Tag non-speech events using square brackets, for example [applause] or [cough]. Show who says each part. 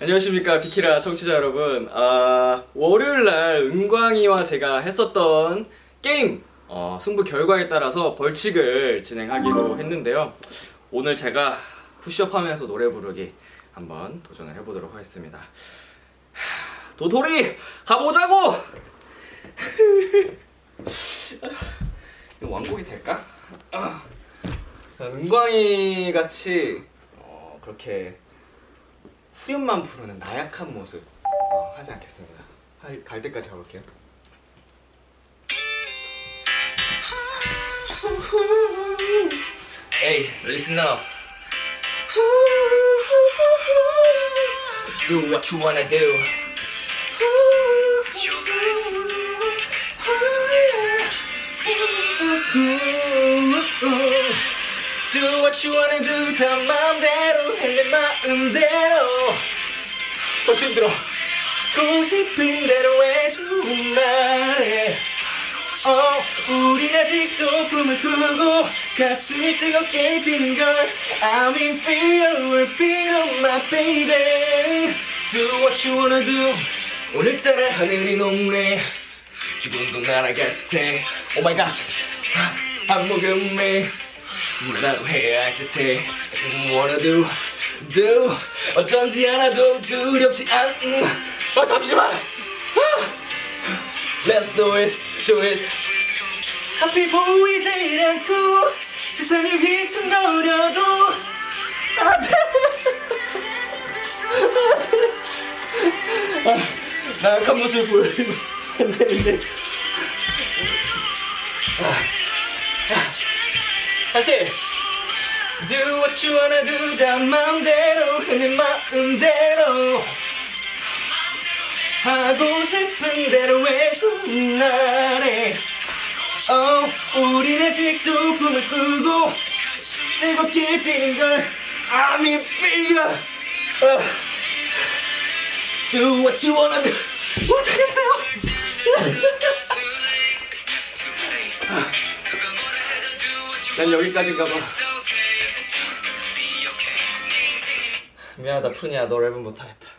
Speaker 1: 안녕하십니까 비키라 청취자 여러분 아, 월요일날 은광이와 제가 했었던 게임 어, 승부 결과에 따라서 벌칙을 진행하기로 했는데요 오늘 제가 푸시업 하면서 노래 부르기 한번 도전을 해보도록 하겠습니다 하, 도토리 가보자고 [laughs] 왕복이 될까? 아. 은광이 같이 어, 그렇게 후렴만 부르는 나약한 모습 어, 하지 않겠습니다. 할- 갈 때까지 가볼게요. Hey, listen up. Do what you wanna do. Do what you wanna do 다 맘대로 해내 마음대로. 벌써 힘들어. 고 싶은 대로 해줘 말해 어, 우린 아직도 꿈을 꾸고 가슴이 뜨겁게 뛰는 걸 I'm in fear, we're on my baby. Do what you wanna do. 오늘따라 하늘이 높네. 기분도 날아갈 듯해. Oh my gosh. 한목음에 뭐라고 해야 할 듯해 Wanna do, do 어쩐지 않아도 두렵지 않음 아 잠시만 아! Let's do it, do it 앞이 보이지 않고 세상이 휘청거려도 안돼 아, 나약한 모습을 보여주면 안 되는데 다시 Do what you wanna do 다 맘대로 내 마음대로 하고 싶은 대로 해줘 나래 oh, 우린 아직도 꿈을 꾸고 뜨겁게 뛰는 걸 I'm in fear uh, Do what you wanna do 난 여기까지인가 봐. 미안하다 푸니야. 너 랩은 못하겠다